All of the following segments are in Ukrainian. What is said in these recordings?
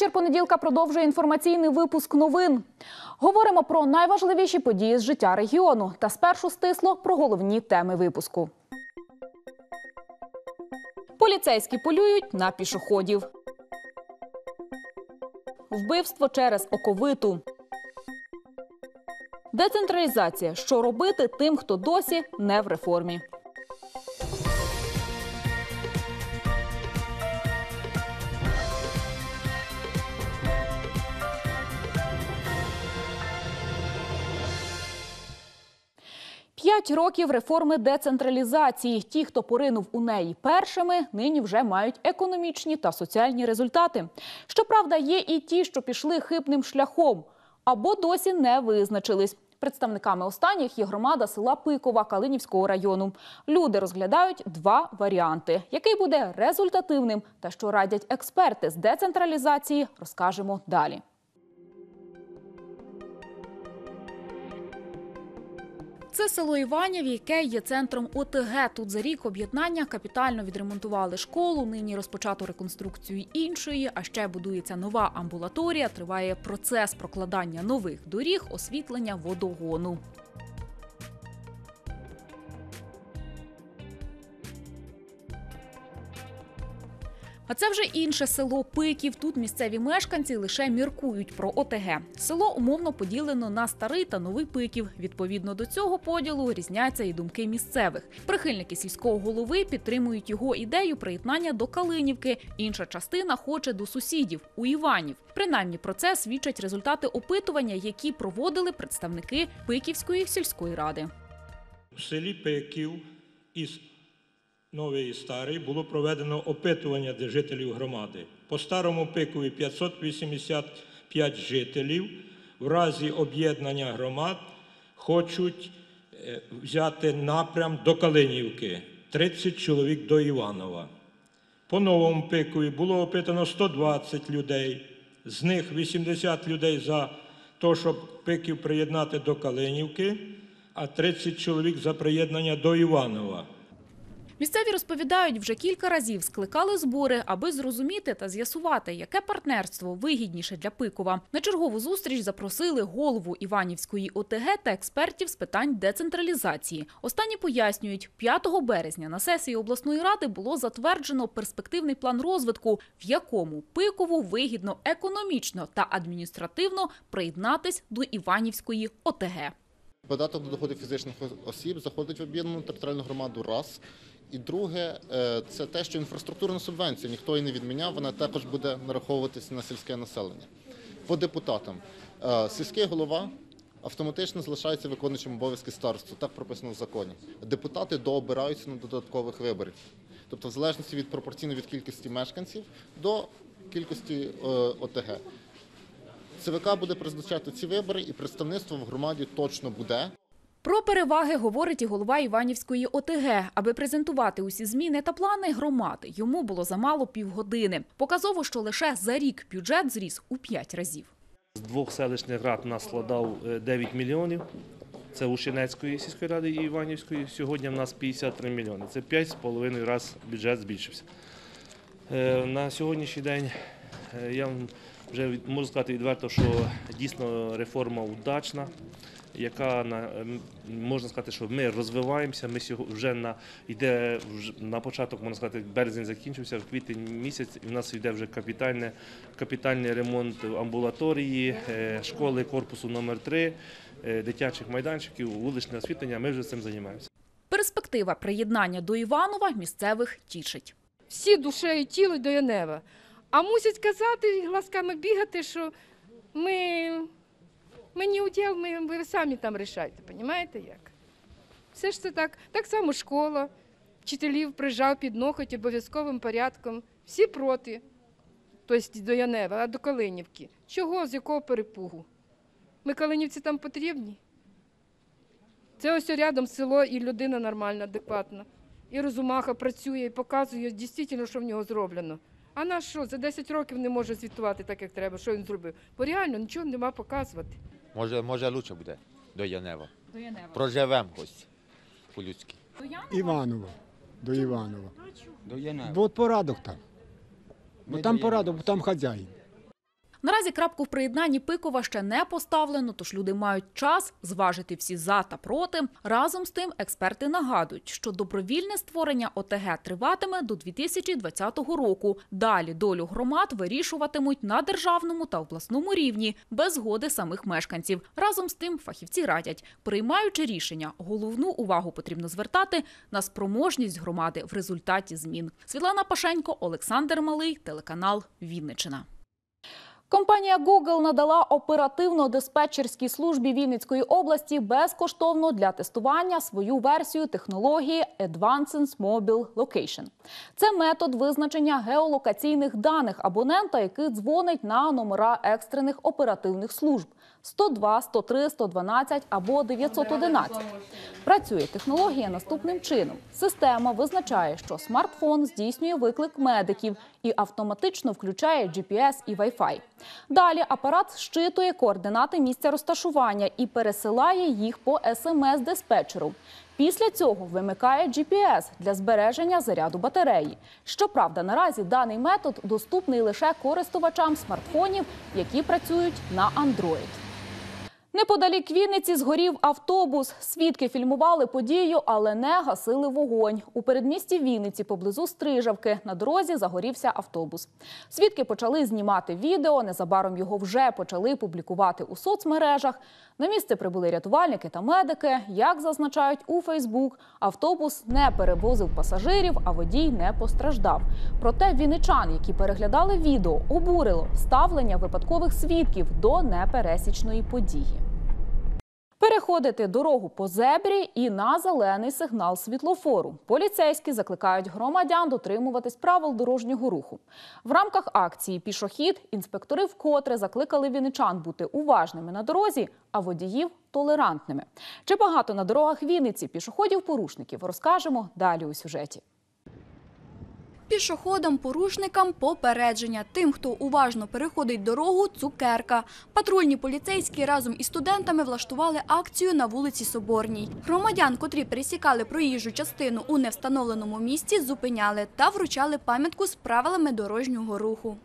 Вечір понеділка продовжує інформаційний випуск новин. Говоримо про найважливіші події з життя регіону та спершу стисло про головні теми випуску. Поліцейські полюють на пішоходів. Вбивство через оковиту. Децентралізація. Що робити тим, хто досі не в реформі. П'ять років реформи децентралізації. Ті, хто поринув у неї першими, нині вже мають економічні та соціальні результати. Щоправда, є і ті, що пішли хибним шляхом або досі не визначились. Представниками останніх є громада села Пикова Калинівського району. Люди розглядають два варіанти: який буде результативним та що радять експерти з децентралізації, розкажемо далі. Це село Іванів, яке є центром ОТГ. Тут за рік об'єднання капітально відремонтували школу. Нині розпочато реконструкцію іншої. А ще будується нова амбулаторія. Триває процес прокладання нових доріг, освітлення водогону. А це вже інше село Пиків. Тут місцеві мешканці лише міркують про ОТГ. Село умовно поділено на старий та новий Пиків. Відповідно до цього поділу різняться і думки місцевих. Прихильники сільського голови підтримують його ідею приєднання до Калинівки. Інша частина хоче до сусідів у Іванів. Принаймні про це свідчать результати опитування, які проводили представники Пиківської сільської ради. В селі Пеків із Новий і Старий було проведено опитування для жителів громади. По старому пикові 585 жителів в разі об'єднання громад хочуть е, взяти напрям до Калинівки, 30 чоловік до Іванова. По новому пикові було опитано 120 людей, з них 80 людей за те, щоб пиків приєднати до Калинівки, а 30 чоловік за приєднання до Іванова. Місцеві розповідають, вже кілька разів скликали збори, аби зрозуміти та з'ясувати, яке партнерство вигідніше для Пикова. На чергову зустріч запросили голову Іванівської ОТГ та експертів з питань децентралізації. Останні пояснюють, 5 березня на сесії обласної ради було затверджено перспективний план розвитку, в якому Пикову вигідно економічно та адміністративно приєднатись до Іванівської ОТГ. Податок до доходів фізичних осіб заходить в об'єднану територіальну громаду раз. І друге, е, це те, що інфраструктурна субвенція ніхто її не відміняв, вона також буде нараховуватися на сільське населення. По депутатам Е, сільський голова автоматично залишається виконуючим обов'язки старосту, так прописано в законі. Депутати дообираються на додаткових виборів, тобто в залежності від пропорційно від кількості мешканців до кількості е, ОТГ. ЦВК буде призначати ці вибори, і представництво в громаді точно буде. Про переваги говорить і голова Іванівської ОТГ. Аби презентувати усі зміни та плани громади, йому було замало півгодини. Показово, що лише за рік бюджет зріс у п'ять разів. З двох селищних рад нас складав е, 9 мільйонів. Це Ушинецької сільської ради і Іванівської. Сьогодні в нас 53 мільйони. Це 5,5 разів бюджет збільшився. Е, На сьогоднішній день е, я вже можу сказати відверто, що дійсно реформа удачна, яка на ем, можна сказати, що ми розвиваємося. Ми сього- вже на йде на початок, можна сказати, березень закінчився, в квітень місяць, і в нас йде вже капітальне, капітальний ремонт амбулаторії, е, школи корпусу номер 3 дитячих майданчиків, вуличне освітлення. Ми вже цим займаємося. Перспектива приєднання до Іванова місцевих тішить. всі душею тіло до Янева. А мусять казати глазками бігати, що ми, ми не уділ, ми, ви самі там рішайте, розумієте як? Все ж це так. Так само школа, вчителів прижав під ноготь обов'язковим порядком. Всі проти, тобто до Янева, а до Калинівки. Чого, з якого перепугу? Ми Калинівці там потрібні? Це ось рядом село і людина нормальна, адекватна. І Розумаха працює і показує дійсно, що в нього зроблено. А наш що, за 10 років не може звітувати так, як треба, що він зробив. Бо реально нічого нема показувати. Може, може лучше буде до Янева. До Янева. Проживемо хоч по-людськи. До Янова? Іванова. До Іванова. До Янева. Бо от порадок там. Бо там порадок, бо там хазяїн. Наразі крапку в приєднанні Пикова ще не поставлено, тож люди мають час зважити всі за та проти. Разом з тим, експерти нагадують, що добровільне створення ОТГ триватиме до 2020 року. Далі долю громад вирішуватимуть на державному та обласному рівні без згоди самих мешканців. Разом з тим, фахівці радять, приймаючи рішення, головну увагу потрібно звертати на спроможність громади в результаті змін. Світлана Пашенько, Олександр Малий, телеканал Вінничина. Компанія Google надала оперативно-диспетчерській службі Вінницької області безкоштовно для тестування свою версію технології Advanced Mobile Location. Це метод визначення геолокаційних даних абонента, який дзвонить на номера екстрених оперативних служб 102, 103, 112 або 911. Працює технологія наступним чином: система визначає, що смартфон здійснює виклик медиків і автоматично включає GPS і Wi-Fi. Далі апарат щитує координати місця розташування і пересилає їх по смс-диспетчеру. Після цього вимикає GPS для збереження заряду батареї. Щоправда, наразі даний метод доступний лише користувачам смартфонів, які працюють на Android. Неподалік Вінниці згорів автобус. Свідки фільмували подію, але не гасили вогонь. У передмісті Вінниці поблизу Стрижавки на дорозі загорівся автобус. Свідки почали знімати відео. Незабаром його вже почали публікувати у соцмережах. На місце прибули рятувальники та медики. Як зазначають у Фейсбук, автобус не перевозив пасажирів, а водій не постраждав. Проте вінничан, які переглядали відео, обурило ставлення випадкових свідків до непересічної події. Переходити дорогу по зебрі і на зелений сигнал світлофору. Поліцейські закликають громадян дотримуватись правил дорожнього руху. В рамках акції Пішохід інспектори вкотре закликали вінничан бути уважними на дорозі, а водіїв толерантними. Чи багато на дорогах Вінниці пішоходів-порушників розкажемо далі у сюжеті. Пішоходам, порушникам попередження. Тим, хто уважно переходить дорогу, цукерка. Патрульні поліцейські разом із студентами влаштували акцію на вулиці Соборній. Громадян, котрі пересікали проїжджу частину у невстановленому місці, зупиняли та вручали пам'ятку з правилами дорожнього руху.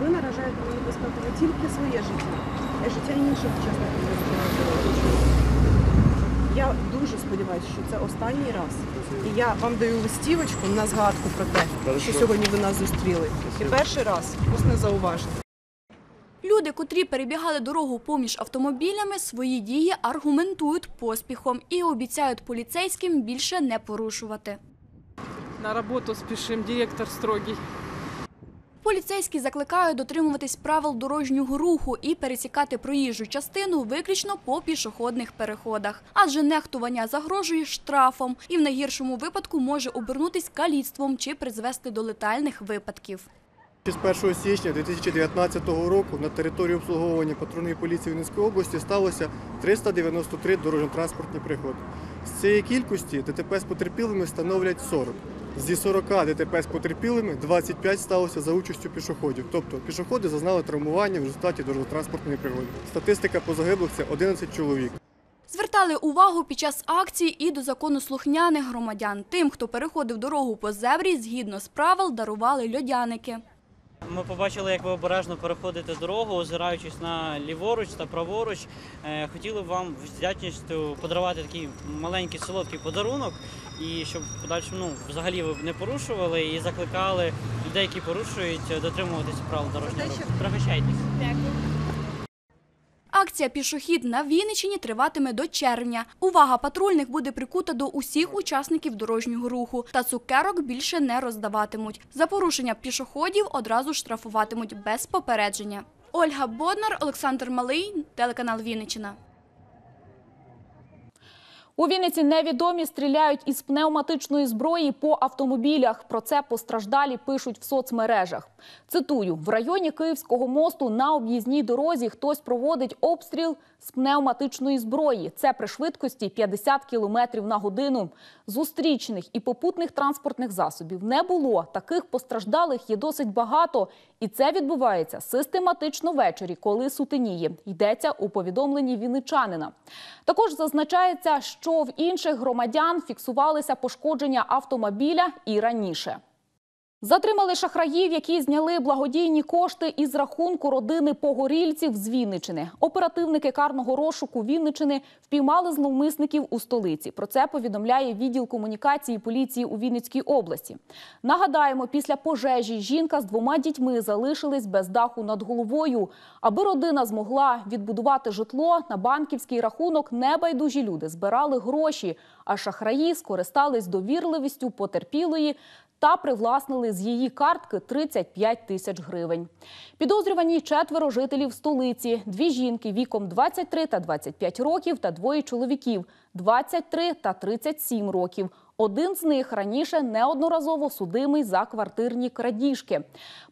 Ви наражаєте на небезпеку не тільки своє життя, життя інших. Я дуже сподіваюся, що це останній раз. І я вам даю листівочку на згадку про те, що сьогодні ви нас зустріли. І перший раз усне зауваження. Люди, котрі перебігали дорогу поміж автомобілями, свої дії аргументують поспіхом і обіцяють поліцейським більше не порушувати. На работу спешим, директор строгий. Поліцейські закликають дотримуватись правил дорожнього руху і пересікати проїжджу частину виключно по пішохідних переходах, адже нехтування загрожує штрафом і в найгіршому випадку може обернутись каліцтвом чи призвести до летальних випадків. З 1 січня 2019 року на території обслуговування патрульної поліції Вінницької області сталося 393 дорожньо-транспортні пригоди. З цієї кількості ДТП з потерпілими становлять 40. Зі 40 ДТП з потерпілими 25 сталося за участю пішоходів. Тобто пішоходи зазнали травмування в результаті дорожньо-транспортної пригоди. Статистика по загиблих це 11 чоловік. Звертали увагу під час акції і до законослухняних громадян. Тим, хто переходив дорогу по зебрі, згідно з правил дарували льодяники. Ми побачили, як ви обережно переходите дорогу, озираючись на ліворуч та праворуч. Е, Хотіли б вам з вдячністю подарувати такий маленький солодкий подарунок, і щоб подальше ну, взагалі ви б не порушували і закликали людей, які порушують, дотримуватися правил дорожнього руху. Пригощайтесь. Акція «Пішохід» на Вінниччині триватиме до червня. Увага патрульних буде прикута до усіх учасників дорожнього руху. Та цукерок більше не роздаватимуть. За порушення пішоходів одразу штрафуватимуть без попередження. Ольга Боднар, Олександр Малий, телеканал Вінниччина. У Вінниці невідомі стріляють із пневматичної зброї по автомобілях. Про це постраждалі пишуть в соцмережах. Цитую: в районі Київського мосту на об'їзній дорозі хтось проводить обстріл з пневматичної зброї. Це при швидкості 50 км на годину. Зустрічних і попутних транспортних засобів не було. Таких постраждалих є досить багато, і це відбувається систематично ввечері, коли сутеніє. Йдеться у повідомленні вінничанина. Також зазначається, що в інших громадян фіксувалися пошкодження автомобіля і раніше. Затримали шахраїв, які зняли благодійні кошти із рахунку родини погорільців з Вінничини. Оперативники карного розшуку Вінничини впіймали зловмисників у столиці. Про це повідомляє відділ комунікації поліції у Вінницькій області. Нагадаємо, після пожежі жінка з двома дітьми залишились без даху над головою. Аби родина змогла відбудувати житло, на банківський рахунок небайдужі люди збирали гроші, а шахраї скористались довірливістю потерпілої та привласнили з її картки 35 тисяч гривень. Підозрювані четверо жителів столиці, дві жінки віком 23 та 25 років та двоє чоловіків 23 та 37 років. Один з них раніше неодноразово судимий за квартирні крадіжки.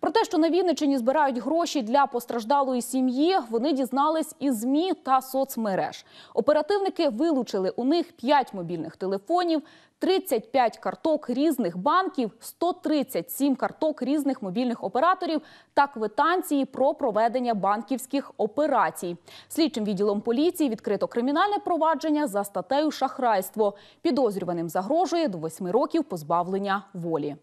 Про те, що на Вінниччині збирають гроші для постраждалої сім'ї, вони дізнались із ЗМІ та соцмереж. Оперативники вилучили у них 5 мобільних телефонів, 35 карток різних банків, 137 карток різних мобільних операторів та квитанції про проведення банківських операцій. Слідчим відділом поліції відкрито кримінальне провадження за статтею шахрайство. Підозрюваним загрожує до восьми років позбавлення волі.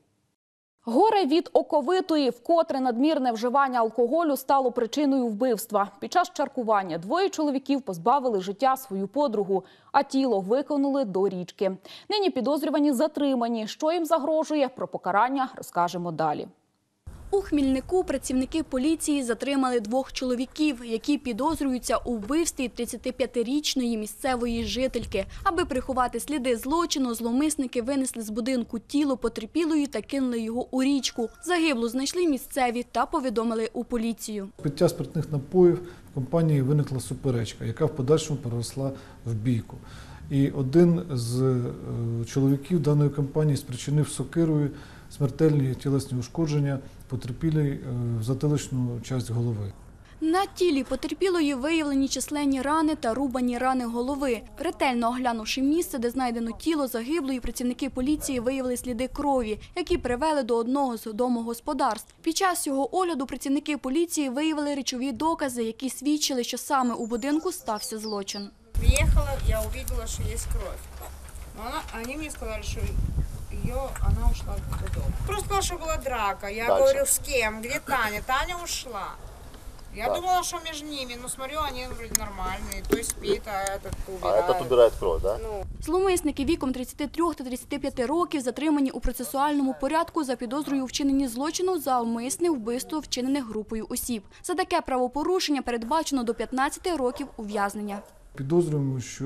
Горе від оковитої, вкотре надмірне вживання алкоголю стало причиною вбивства. Під час чаркування двоє чоловіків позбавили життя свою подругу, а тіло виконали до річки. Нині підозрювані затримані. Що їм загрожує? Про покарання розкажемо далі. У Хмільнику працівники поліції затримали двох чоловіків, які підозрюються у вбивстві 35-річної місцевої жительки. Аби приховати сліди злочину, зловмисники винесли з будинку тіло потерпілої та кинули його у річку. Загиблу знайшли місцеві та повідомили у поліцію. Пиття спиртних напоїв в компанії виникла суперечка, яка в подальшому переросла в бійку. І один з е, чоловіків даної компанії спричинив сокирою смертельні тілесні ушкодження потерпілій е, в затиличну часть голови. На тілі потерпілої виявлені численні рани та рубані рани голови. Ретельно оглянувши місце, де знайдено тіло загиблої, працівники поліції виявили сліди крові, які привели до одного з домогосподарств. Під час його огляду працівники поліції виявили речові докази, які свідчили, що саме у будинку стався злочин. Приехала, я увидела, что есть кровь. Но она, они сказали, что ее, она ушла в дом. Просто сказала, что была драка. Я Дальше. говорю, с кем? Где Таня? Таня ушла. Я Так. думала, что между ними, но смотрю, они вроде нормальные. То есть спит, а этот убирает. убирает кровь, да? Ну, Зловмисники віком 33 та 35 років затримані у процесуальному порядку за підозрою у вчиненні злочину за умисне вбивство, вчинене групою осіб. За таке правопорушення передбачено до 15 років ув'язнення. Підозрюємо, що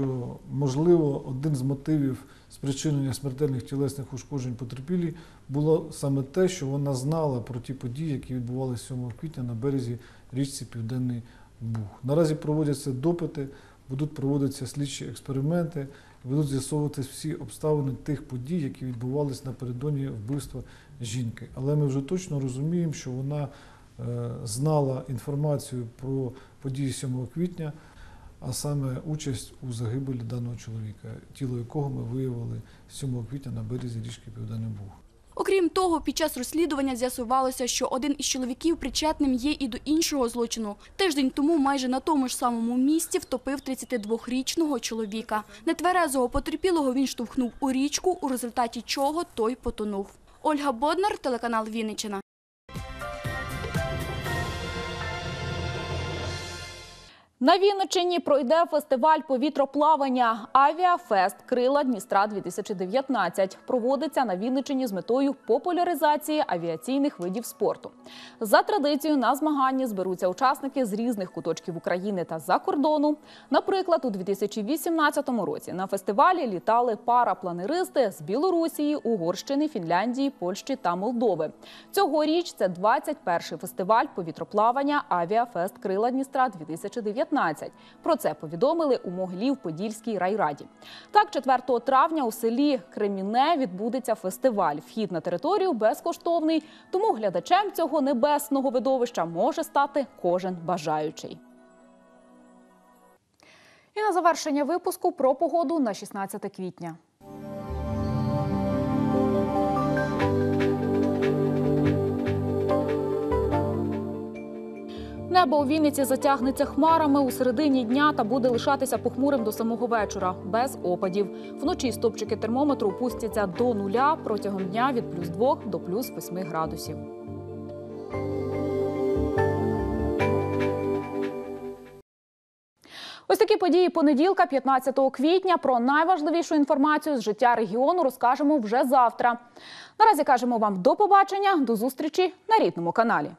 можливо один з мотивів спричинення смертельних тілесних ушкоджень потерпілій було саме те, що вона знала про ті події, які відбувалися 7 квітня на березі річці Південний Буг. Наразі проводяться допити, будуть проводитися слідчі експерименти, будуть з'ясовуватися всі обставини тих подій, які відбувалися напередодні вбивства жінки. Але ми вже точно розуміємо, що вона е, знала інформацію про події 7 квітня а саме участь у загибелі даного чоловіка, тіло якого ми виявили 7 квітня на березі річки Південний Буг. Окрім того, під час розслідування з'ясувалося, що один із чоловіків причетним є і до іншого злочину. Тиждень тому майже на тому ж самому місці втопив 32-річного чоловіка. Нетверезого потерпілого він штовхнув у річку, у результаті чого той потонув. Ольга Боднар, телеканал Вінниччина. На Вінниччині пройде фестиваль повітроплавання Авіафест Крила Дністра 2019 Проводиться на Вінниччині з метою популяризації авіаційних видів спорту. За традицією на змаганні зберуться учасники з різних куточків України та за кордону. Наприклад, у 2018 році на фестивалі літали парапланеристи з Білорусії, Угорщини, Фінляндії, Польщі та Молдови. Цьогоріч це 21-й фестиваль повітроплавання Авіафест Крила Дністра 2019 Про це повідомили у Моглів Подільській райраді. Так, 4 травня у селі Креміне відбудеться фестиваль. Вхід на територію безкоштовний, тому глядачем цього небесного видовища може стати кожен бажаючий. І на завершення випуску про погоду на 16 квітня. Небо у Вінниці затягнеться хмарами у середині дня та буде лишатися похмурим до самого вечора, без опадів. Вночі стопчики термометру опустяться до нуля протягом дня від плюс 2 до плюс 8 градусів. Ось такі події понеділка, 15 квітня. Про найважливішу інформацію з життя регіону розкажемо вже завтра. Наразі кажемо вам до побачення, до зустрічі на рідному каналі.